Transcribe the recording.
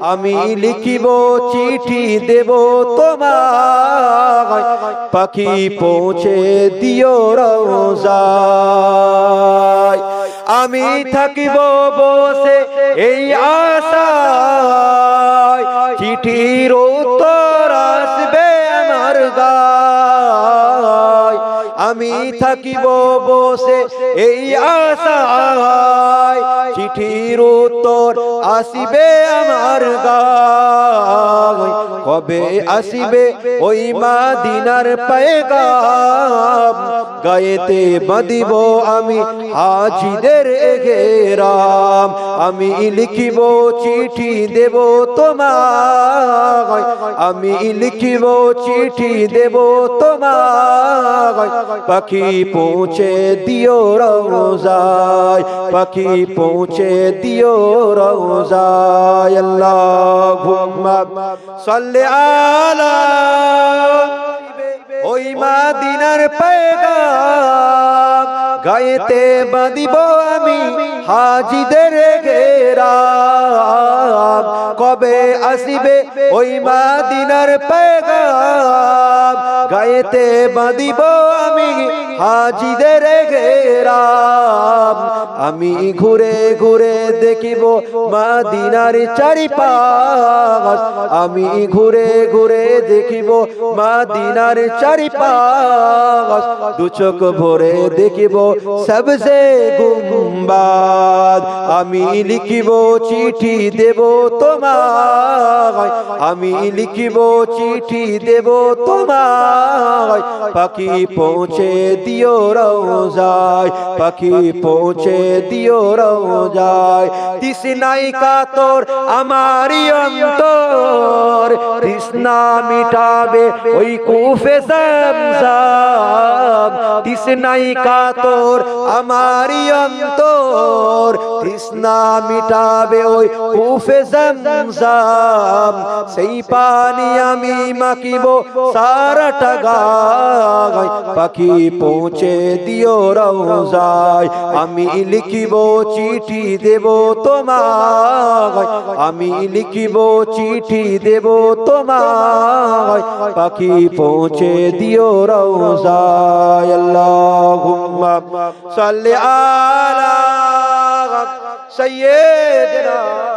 আমি লিখিব চিঠি দেব তোমার পাখি পৌঁছে দিও রোজায় আমি থাকিব বসে এই আশায়। চিঠির উত্তর আসবে আমার গায়। আমি থাকিব বসে এই আশায়। উত্তর আসিবে আমার গায় কবে আসিবে ওই মাদিনার পেগাম গায়েতে বাঁধিব আমি হাজিদের ঘেরাম আমি লিখিব চিঠি দেব তোমায় আমি লিখিব, চিঠি দেব তোমায়। পাখি পৌঁছে দিও রোজায় পাখি পৌঁছে দিও রোজায় আল্লাহুম্মা সাল্লি আলা ওই মাদিনার পেগাম, গায়েতে বাঁধিব আমি হাজিদের ঘেরাম। কবে আসিবে ওই মাদিনার পেগাম গায়েতে বাঁধিব আমি। হাজিদের ঘেরাম আমি ঘুরে ঘুরে দেখিব মাদিনার চারিপাশ। আমি ঘুরে ঘুরে দেখিব মাদিনার চারিপাশ। দু চোখ ভরে দেখিব সবসে গুম্বাদ। আমি লিখিব চিঠি দেব তোমায়। আমি লিখিব চিঠি দেব তোমায়। পাখি পৌঁছে দিও রোজায়, পাখি পৌঁছে দিও রোজায়। তৃষ্ণাই কাতর, আমারই অন্তর। তৃষ্ণা মিটাবে ওই কুফে zamzam তৃষ্ণাই কাতর, আমারই অন্তর। তৃষ্ণা মিটাবে ওই কুফে zamzam সেই পানি আমি মাকিব সারাটা গায়। পাখি পৌঁছে দিও রোজায় আমি লিখিব চিঠি দেব তোমায়। আমি লিখিব চিঠি দেব তোমায়। পাখি পৌঁছে দিও রোজায় আল্লাহুম্মা সাল্লি আলা সাইয়্যিদিনা